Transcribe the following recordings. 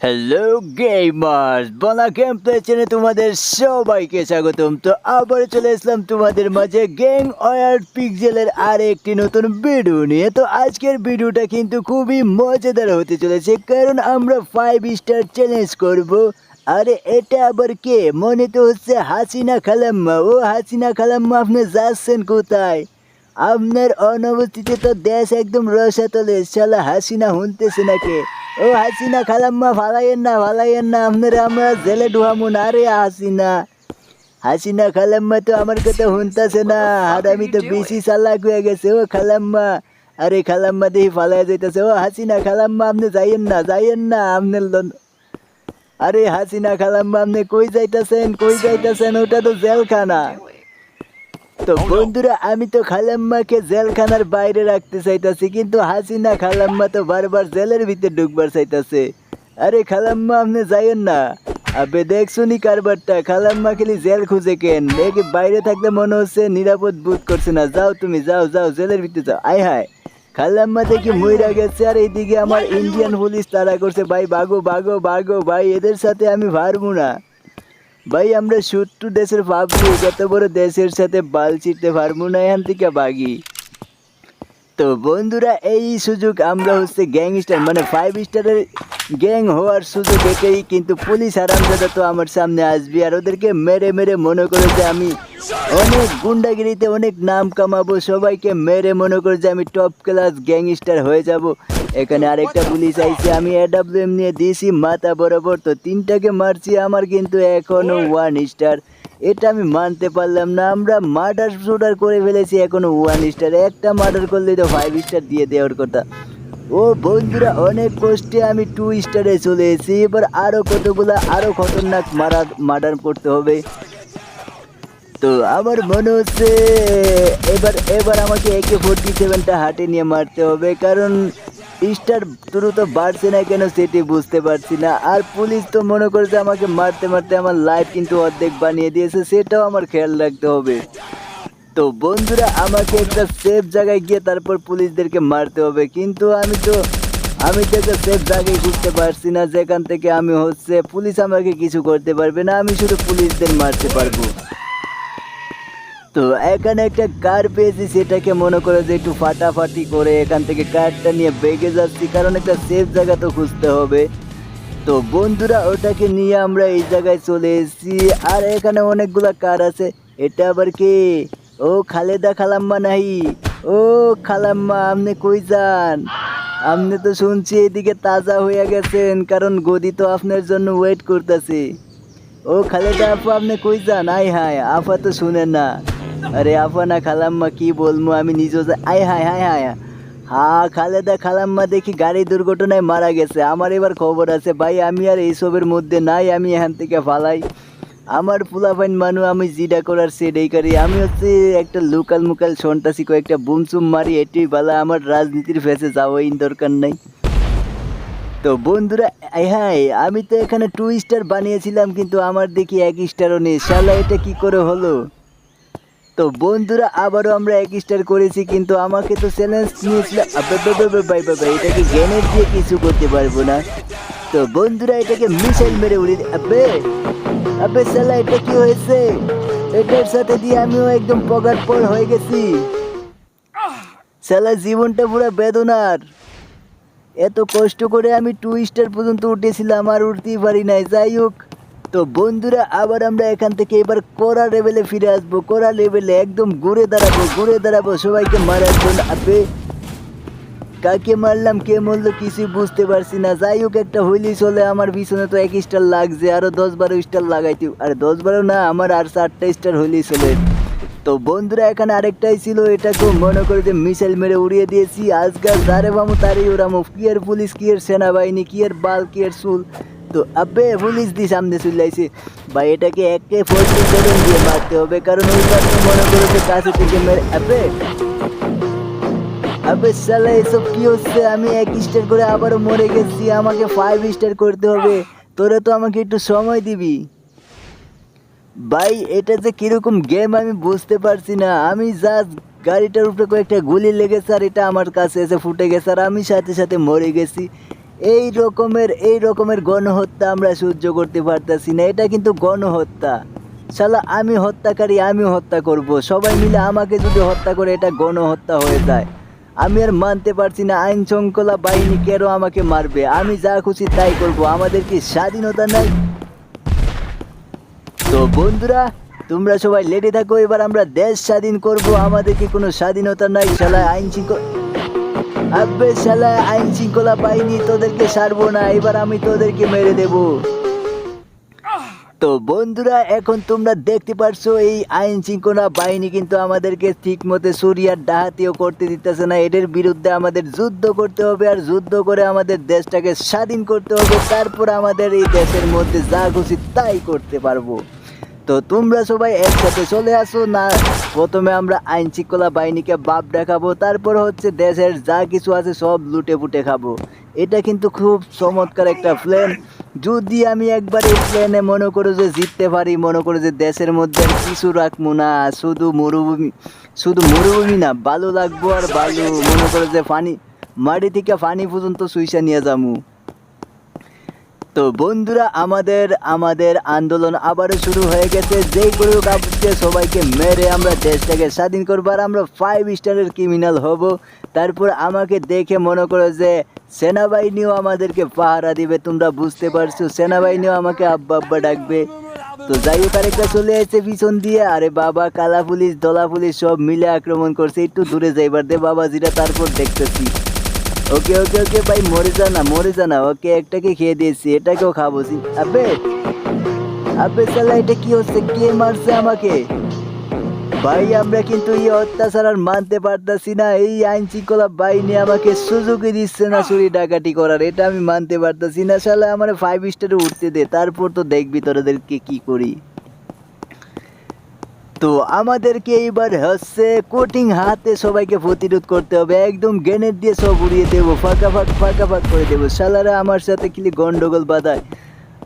Hello gamers বলা game play চ্যানেলে তোমাদের সবাইকে স্বাগতম। তো আবার চলে আসলাম তোমাদের মাঝে গ্যাং অয়ার পিকজেলের আর একটি নতুন ভিডিও নিয়ে। তো আজকের ভিডিওটা কিন্তু খুবই মজাদার হতে চলেছে, কারণ আমরা ফাইভ স্টার চ্যালেঞ্জ করব। আরে, এটা আবার কে? মনে তো হচ্ছে হাসিনা খালাম্মা। ও হাসিনা খালাম্মা, আপনি যাচ্ছেন কোথায়? আপনার অনুপস্থিতি তো দেশ একদম রসাতলে। শালা হাসিনা হুনতেছে নাকি? ও হাসিনা, খালাম্মা ফালাইয়েন না ফালাইয়েন না আপনারা আমরা জেলে ঢুয়ামু না রে হাসিনা। হাসিনা, খালাম্মা তো আমার কথা শুনতেছে না। আর আমি তো বেশি চালাক হয়ে গেছে, ও খালাম্মা। আরে খালাম্মা দেখি ফালাই যাইতেছে। ও হাসিনা, খালাম্মা, আপনি যাইয়েন না যাইয়েন না আপনার আরে হাসিনা, খালাম্মা, আপনি কই যাইতেছেন কই যাইতেছেন? ওটা তো জেলখানা। তো বন্ধুরা আমি তো খালাম্মাকে জেলখানার বাইরে রাখতে চাইতাছি কিন্তু হাসিনা খালাম্মা তো বারবার জেলের ভিতরে ঢুকবার চাইতাছে। আরে খালাম্মা আপনি যাইয়েন না। আবে দেখছুনি কারবারটা? খালাম্মা খেলি জেল খুঁজে কেন? একে বাইরে থাকলে মনে হচ্ছে নিরাপদ বোধ করছে না। যাও তুমি যাও যাও জেলের ভিতরে যাও। আয় হায়। খালাম্মা দেখি মইরা গেছে আর এইদিকে আমার ইন্ডিয়ান পুলিশ তারা করছে। ভাই বাগো বাগো বাগো ভাই এদের সাথে আমি পারব না। ভাই, আমরা শত্রু দেশের ভাবছি, যত বড় দেশের সাথে বাল ছিটতে পারব না, এখান থেকে বাগি। তো বন্ধুরা, এই সুযোগ আমরা হচ্ছে গ্যাংস্টার মানে ফাইভ স্টারের গ্যাং হওয়ার সুযোগ এটাই কিন্তু পুলিশ আরামদাদা তো আমার সামনে আসবে আর ওদেরকে মেরে মেরে মনে করে যে আমি অনেক গুন্ডাগিরিতে অনেক নাম কামাবো, সবাইকে মেরে মনে করে যে আমি টপ ক্লাস গ্যাংস্টার হয়ে যাব। এখানে আরেকটা পুলিশ আইছে, আমি এডাব্লিউএম নিয়ে দিয়েছি মাথা বরাবর তো তিনটাকে মারছি, আমার কিন্তু এখনও ওয়ান স্টার এটা আমি মানতে পারলাম না, আমরা মার্ডার শুটার করে ফেলেছি এখনও ওয়ান স্টার একটা মার্ডার করলেই তো ফাইভ স্টার দিয়ে দেওয়ার কথা। ও বন্ধুরা, অনেক কষ্টে আমি টু স্টারে চলে এসেছি। এবার আরও কতগুলো আরও খতরনাক মারা মার্ডার করতে হবে। তো আমার মনে হচ্ছে, এবার এবার আমাকে একে ফোরটি সেভেনটা হাটে নিয়ে মারতে হবে, কারণ স্টার দ্রুত বাড়ছে না কেন সেটি বুঝতে পারছি না। আর পুলিশ তো মনে করছে আমাকে মারতে মারতে আমার লাইফ কিন্তু অর্ধেক বানিয়ে দিয়েছে, সেটাও আমার খেয়াল রাখতে হবে। তো বন্ধুরা, আমাকে একটা সেফ জায়গায় গিয়ে তারপর পুলিশদেরকে মারতে হবে। কিন্তু আমি তো আমি তো একটা সেফ জায়গায় ঘুরতে পারছি না। যেখান থেকে আমি হচ্ছে, পুলিশ আমাকে কিছু করতে পারবে না। আমি শুধু পুলিশদের মারতে পারব। তো এখানে একটা কার পেয়েছি, সেটাকে মনে করে যে একটু ফাটাফাটি করে এখান থেকে কারটা নিয়ে বেগে যাচ্ছি, কারণ একটা সেফ জায়গা তো খুঁজতে হবে। তো বন্ধুরা, ওটাকে নিয়ে আমরা এই জায়গায় চলে এসেছি, আর এখানে অনেকগুলা কার আছে। এটা আবার কে? ও খালেদা খালাম্মা নাহি। ও খালাম্মা, আপনি কই যান? আপনি তো শুনছি এদিকে তাজা হয়ে গেছেন, কারণ গদি তো আপনার জন্য ওয়েট করতেছে। ও খালেদা আপু, আপনি কই যান? আয় হায় আফা তো শুনে না। আরে আফা না খালাম্মা কি বলব আমি নিজেও আয়, হায় হায় হায়। হ্যাঁ খালেদা, খালাম্মা দেখি গাড়ি দুর্ঘটনায় মারা গেছে। আমার এবার খবর আছে, ভাই, আমি আর এইসবের মধ্যে নাই, আমি এখান থেকে ফালাই আমার ফুলাফাইন মানু, আমি জিডা করার সেটাই করি। আমি হচ্ছে একটা লোকাল মুকাল সন্তাসি কয়েকটা বুমসুম মারি, এটি বালা আমার রাজনীতির ফেসে যাওয়াই দরকার নাই। তো বন্ধুরা হ্যাঁ আমি তো এখানে টু স্টার বানিয়েছিলাম, কিন্তু আমার দেখি এক স্টারও নেই। শালা, এটা কি করে হলো? তো বন্ধুরা আবারও আমরা এক স্টার করেছি কিন্তু আমাকে তো চ্যালেঞ্জ নিয়েছিল। বাই বাই, এটাকে গ্রেনেড দিয়ে কিছু করতে পারব না। তো বন্ধুরা এটাকে মিসাইল মেরে উড়িয়ে দি- আবে আবে শালা এটা কি হয়েছে? এটার সাথে দিয়ে আমিও একদম পগার পর হয়ে গেছি। শালা জীবনটা পুরো বেদনার। এত কষ্ট করে আমি টু স্টার পর্যন্ত উঠেছিলাম আর উঠতেই পারি নাই। যাই হোক তো বন্ধুরা, আবার আমরা এখান থেকে এবার কোরা লেভেলে ফিরে আসব। কোরা লেভেলে একদম ঘুরে দাঁড়াবো ঘুরে দাঁড়াবো, সবাইকে মারার জন্য। আপে কাকে মারলাম, কে মরলো কিছু বুঝতে পারছি না। যাই হোক, একটা হইলি চলে আমার পিছনে, তো এক স্টার লাগছে, আরও দশ বারো স্টার লাগাইতে আর দশ বারো না, আমার আর চারটা স্টার হইলি চলে। তো বন্ধুরা, এখানে আরেকটাই ছিল এটাকেও মনে করে যে মিসাইল মেরে উড়িয়ে দিয়েছি। আজকাল যারে বামু, তারই ওরামু। কি আর পুলিশ, কি আর সেনাবাহিনী, কি আর বাল, কি এর চুল। তো আবে পুলিশ দি সামনে চলে আইছে। বা এটাকে একে ফোর্টি সেভেন দিয়ে মারতে হবে, কারণ ওই কারণে মনে করে যে কাছে থেকে মেরে আবে আবে শালা, এসব কি হচ্ছে? আমি এক স্টার করে আবারও মরে গেছি, আমাকে ফাইভ স্টার করতে হবে। তোরা তো আমাকে একটু সময় দিবি। ভাই, এটা যে কীরকম গেম আমি বুঝতে পারছি না। আমি জাস্ট গাড়িটার উপরে কয়েকটা গুলি লেগেছে, আর এটা আমার কাছে এসে ফুটে গেছে, আর আমি সাথে সাথে মরে গেছি। এই রকমের এই রকমের গণহত্যা আমরা সহ্য করতে পারতাছি না। এটা কিন্তু গণহত্যা। শালা, আমি হত্যাকারী, আমি হত্যা করব। সবাই মিলে আমাকে যদি হত্যা করে, এটা গণহত্যা হয়ে যায়। আমি আর মানতে পারছি না আইন শৃঙ্খলা বাহিনী কেন আমাকে মারবে। আমি যা খুশি তাই করব। আমাদের কি স্বাধীনতা নাই? তো বন্ধুরা, তোমরা সবাই লেডি থাকো। এবার আমরা দেশ স্বাধীন করব। আমাদের কি কোনো স্বাধীনতা নাই? শালা, আইন শৃঙ্খলা আব্বে শালা, আইন শৃঙ্খলা বাহিনী তোদেরকে সারবো না, এবার আমি তোদেরকে মেরে দেব। তো বন্ধুরা, এখন তোমরা দেখতে পারছ, এই আইন শৃঙ্খলা বাহিনী কিন্তু আমাদেরকে ঠিক মতো সুরিয়ার ডাহাতিও করতে দিতেছে না। এদের বিরুদ্ধে আমাদের যুদ্ধ করতে হবে আর যুদ্ধ করে আমাদের দেশটাকে স্বাধীন করতে হবে। তারপর আমাদের এই দেশের মধ্যে যা খুশি তাই করতে পারব। তো তোমরা সবাই একসাথে চলে আসো না, প্রথমে আমরা আইন শৃঙ্খলা বাহিনীকে বাপ দেখাবো, তারপর হচ্ছে দেশের যা কিছু আছে সব লুটে পুটে খাব। এটা কিন্তু খুব চমৎকার একটা প্ল্যান যদি আমি একবার এই প্ল্যানে মনে করো যে জিততে পারি, মনে করো যে দেশের মধ্যে কিছু রাখব না, শুধু মরুভূমি শুধু মরুভূমি না বালু লাগবো আর বালু মনে করো যে পানি মাটি থেকে পানি পর্যন্ত সুইসা নিয়ে যাব। তো বন্ধুরা, আমাদের আমাদের আন্দোলন আবারও শুরু হয়ে গেছে। যেই হোক আজকে সবাইকে মেরে আমরা দেশটাকে স্বাধীন করব আর আমরা ফাইভ স্টারের ক্রিমিনাল হব। তারপর আমাকে দেখে মনে করো যে, সেনাবাহিনীও আমাদেরকে পাহারা দিবে, তোমরা বুঝতে পারছ, সেনাবাহিনীও আমাকে আব্বা আব্বা ডাকবে। তো যাই হোক, আরেকটা চলে এসেছে পিছন দিয়ে। আরে বাবা, কালা পুলিশ, দলা পুলিশ সব মিলে আক্রমণ করছে, একটু দূরে যাইবার দে বাবাজিরা তারপর দেখতেছি। ওকে ওকে ওকে, ভাই, মরে যা না, মরে যা না, ওকে একটাকে খেয়ে দিয়েছি, এটাকেও খাব আবে আবে সালা এটা কি হচ্ছে? কে মারছে আমাকে? ভাই, আমরা কিন্তু এই অত্যাচার আর মানতে পারতাছি না, এই আইন শৃঙ্খলা বাহিনী আমাকে সুযোগই দিচ্ছে না চুরি ডাকাটি করার, এটা আমি মানতে পারতাছি না সালা আমার ফাইভ স্টারে উঠতে দে, তারপর তো দেখবি তোরাদেরকে কি করি। তো আমাদেরকে এইবার হচ্ছে কোটিং হাতে সবাইকে প্রতিরোধ করতে হবে। একদম গ্রেনেড দিয়ে সব উড়িয়ে দেবো ফাঁকা ফাঁক ফাঁকা ফাঁক করে দেবো। শালারা আমার সাথে কিলি গন্ডগোল বাঁধায়।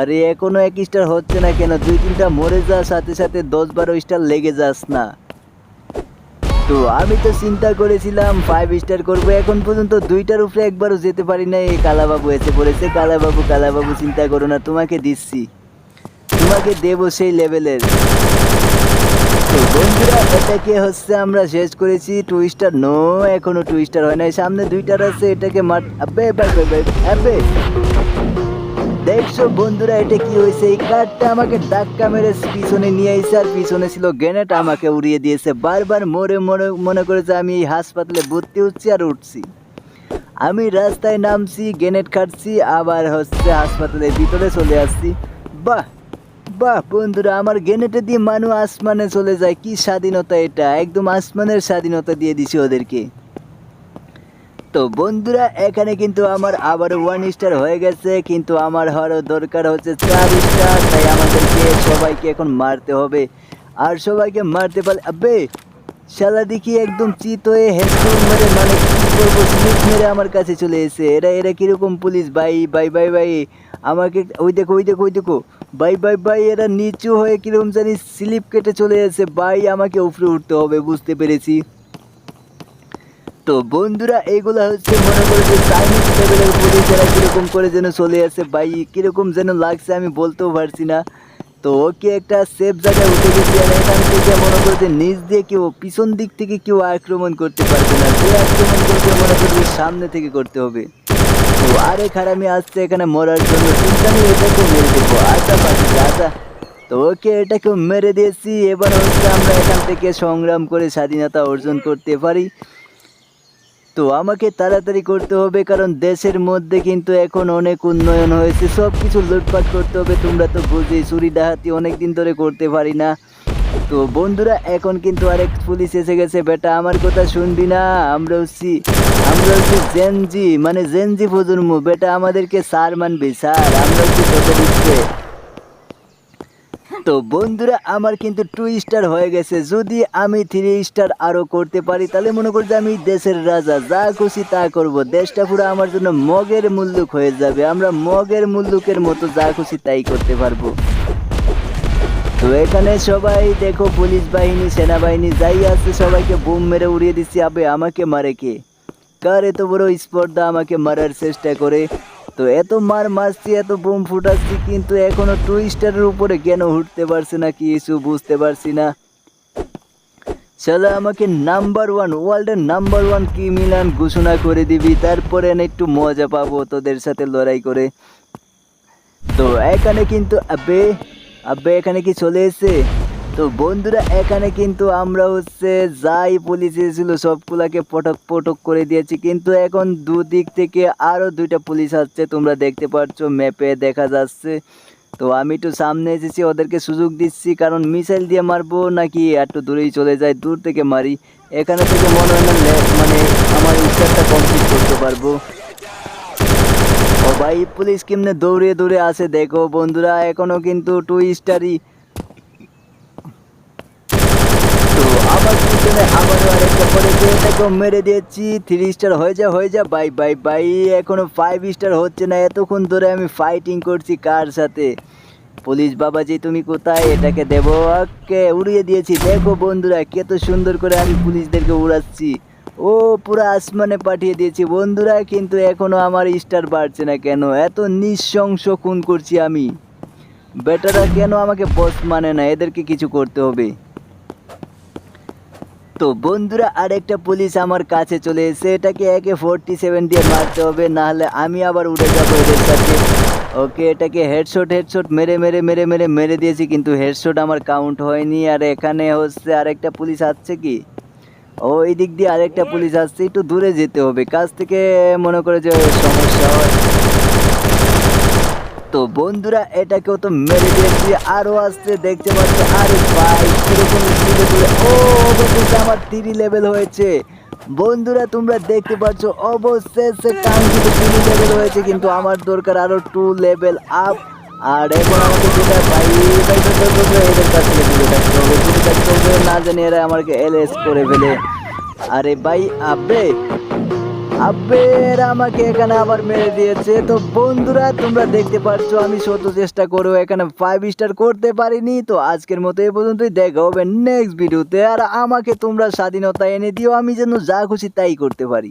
আরে এখনও এক স্টার হচ্ছে না কেন? দুই তিনটা মরে যা, সাথে সাথে দশ বারো স্টার লেগে যাস না। তো আমি তো চিন্তা করেছিলাম ফাইভ স্টার করব, এখন পর্যন্ত দুইটার উপরে একবারও যেতে পারি না এই কালাবাবু এসে পড়েছে। কালাবাবু কালাবাবু চিন্তা করো না, তোমাকে দিচ্ছি। তোমাকে দেবো সেই লেভেলের বন্ধুরা, এটাকে হচ্ছে আমরা শেষ করেছি টু স্টার নো এখনও টু স্টার হয় নাই। সামনে দুইটার আছে, এটাকে মার আবে আবে। দেখছ বন্ধুরা, এটা কি হয়েছে? এই কারটা আমাকে ধাক্কা মেরে পিছনে নিয়ে আইছে, আর পিছনে ছিল গ্রেনেড, আমাকে উড়িয়ে দিয়েছে। বারবার মরে মনে মনে করেছে আমি এই হাসপাতালে ভর্তি হচ্ছি আর উঠছি। আমি রাস্তায় নামছি, গ্রেনেড খাটছি, আবার হচ্ছে হাসপাতালের ভিতরে চলে আসছি। বাহ! বাহ, বন্ধুরা, আমার গ্রেনেটে দিয়ে মানুষ আসমানে চলে যায়। কি স্বাধীনতা এটা? একদম আসমানের স্বাধীনতা দিয়ে দিছি ওদেরকে। তো বন্ধুরা, এখানে কিন্তু আমার আবার ওয়ান স্টার হয়ে গেছে, কিন্তু আমার হওয়ারও দরকার হচ্ছে চার স্টার তাই আমাদেরকে সবাইকে এখন মারতে হবে। আর সবাইকে মারতে পারলে আবে শালা দেখি একদম চিত হয়ে হেডফোন মেরে মানে মেরে আমার কাছে চলে এসে এরা এরা কীরকম পুলিশ? ভাই বাই বাই বাই আমাকে, ওই দেখো ওই দেখো ওই দেখো। বাই বাই বাই এরা নিচু হয়ে কীরকম জানি স্লিপ কেটে চলে এসে ভাই, আমাকে উপরে উঠতে হবে, বুঝতে পেরেছি। তো বন্ধুরা এইগুলা হচ্ছে মনে করে চাইনিজ লেভেলের পুলিশেরা কীরকম করে যেন চলে আসে, ভাই, কীরকম যেন লাগছে আমি বলতেও পারছি না। তো ওকে একটা সেফ জায়গায় উঠে গেছি আর এখান থেকে মনে করে যে নিচ দিয়ে কেউ, পিছন দিক থেকে কেউ আক্রমণ করতে পারবে না। যে আক্রমণ করতে মনে করে যে সামনে থেকে করতে হবে। তো আরে খারামি আসছে এখানে মরার জন্য। চিন্তা নেই, এটাকে মেরে দেবো। আচ্ছা পাচ্ছি আচ্ছা। তো ওকে এটাকেও মেরে দিয়েছি, এবার হচ্ছে আমরা এখান থেকে সংগ্রাম করে স্বাধীনতা অর্জন করতে পারি। তো আমাকে তাড়াতাড়ি করতে হবে, কারণ দেশের মধ্যে কিন্তু এখন অনেক উন্নয়ন হয়েছে। সব কিছু লুটপাট করতে হবে, তোমরা তো বুঝি চুরি ডাহাতি অনেক দিন ধরে করতে পারি না। তো বন্ধুরা, এখন কিন্তু আরেক পুলিশ এসে গেছে। বেটা, আমার কথা শুনবি না? আমরা হচ্ছি আমরা হচ্ছি জেনজি মানে জেনজি প্রজন্ম। বেটা, আমাদেরকে স্যার মানবি, স্যার। আমরা হচ্ছি তোদের উঠছে তো বন্ধুরা, আমার কিন্তু টু স্টার হয়ে গেছে। যদি আমি থ্রি স্টার আরও করতে পারি, তাহলে মনে করি আমি দেশের রাজা। যা খুশি তা করব। দেশটা পুরো আমার জন্য মগের মুল্লুক হয়ে যাবে। আমরা মগের মুল্লুকের মতো যা খুশি তাই করতে পারব। তো এখানে সবাই দেখো পুলিশ বাহিনী, সেনাবাহিনী, যাই আছে, সবাইকে বুম মেরে উড়িয়ে দিচ্ছি আবে, আমাকে মারে কে? কার এত বড় স্পর্ধা আমাকে মারার চেষ্টা করে? তো এত মার মারছি, এত বোম ফুটাচ্ছি, কিন্তু এখনও টু স্টারের উপরে কেন উঠতে পারছে না, কিছু বুঝতে পারছি না। চলো আমাকে নাম্বার ওয়ান ওয়ার্ল্ডের নাম্বার ওয়ান কি মিলান ঘোষণা করে দিবি, তারপরে না একটু মজা পাবো তোদের সাথে লড়াই করে। তো এখানে কিন্তু আবে আবে এখানে কি চলে এসেছে? তো বন্ধুরা, এখানে কিন্তু আমরা হচ্ছে যাই পুলিশ এসেছিল, সবগুলাকে পটক পটক করে দিয়েছি। কিন্তু এখন দুদিক থেকে আরও দুইটা পুলিশ আসছে, তোমরা দেখতে পাচ্ছ, ম্যাপে দেখা যাচ্ছে। তো আমি একটু সামনে এসেছি, ওদেরকে সুযোগ দিচ্ছি, কারণ মিসাইল দিয়ে মারবো নাকি একটু দূরেই চলে যায় দূর থেকে মারি। এখানে থেকে মনে হয় মানে আমার ইচ্ছাটা কমপ্লিট করতে পারব। ভাই, পুলিশ কেমনে দৌড়ে দৌড়ে আসে দেখো বন্ধুরা, এখনও কিন্তু টু স্টারই মেরে দিয়েছি থ্রি স্টার হয়ে যা হয়ে যা বাই বাই বাই এখনও ফাইভ স্টার হচ্ছে না, এতক্ষণ ধরে আমি ফাইটিং করছি কার সাথে? পুলিশ বাবাজি, তুমি কোথায়? এটাকে দেবো, ওকে, উড়িয়ে দিয়েছি। দেখো বন্ধুরা, কত সুন্দর করে আমি পুলিশদেরকে উড়াচ্ছি। ও পুরো আসমানে পাঠিয়ে দিয়েছি। বন্ধুরা, কিন্তু এখনও আমার স্টার বাড়ছে না কেন? এত নিঃশংস খুন করছি আমি। বেটারা কেন আমাকে বস মানে না? এদেরকে কিছু করতে হবে। তো বন্ধুরা, আরেকটা পুলিশ আমার কাছে চলে এসে এটাকে একে ফোরটি সেভেন দিয়ে মারতে হবে, নাহলে আমি আবার উঠে যাব এদের সাথে। ওকে, এটাকে হেডশট হেডশট মেরে মেরে মেরে মেরে মেরে দিয়েছি, কিন্তু হেডশট আমার কাউন্ট হয়নি। আর এখানে হচ্ছে আরেকটা পুলিশ আসছে কি? ও এই দিক দিয়ে আরেকটা পুলিশ আসছে, একটু দূরে যেতে হবে। কাছ থেকে মনে করে যে সমস্যা হয়। তো বন্ধুরা, এটাকেও তো মেরে দিয়েছি। আরও আসছে, দেখতে পাচ্ছি, আরে ভাই, কীরকম ও, অবশেষে আমার থ্রি লেভেল হয়েছে। বন্ধুরা, তোমরা দেখতে পাচ্ছ, অবশেষে কাঙ্ক্ষিত থ্রি লেভেল হয়েছে, কিন্তু আমার দরকার আরও টু লেভেল আপ আর এখন আমাকে যেটা ভাই এদের কাছ থেকে দূরে থাকতে হবে। জানি আমাকে এলএস করে ফেলে। আরে ভাই আবে আব্বে, এরা আমাকে এখানে আবার মেরে দিয়েছে। তো বন্ধুরা, তোমরা দেখতে পাচ্ছ আমি শত চেষ্টা করেও এখানে ফাইভ স্টার করতে পারিনি। তো আজকের মতো এই পর্যন্তই। দেখা হবে নেক্সট ভিডিওতে আর আমাকে তোমরা স্বাধীনতা এনে দিও, আমি যেন যা খুশি তাই করতে পারি।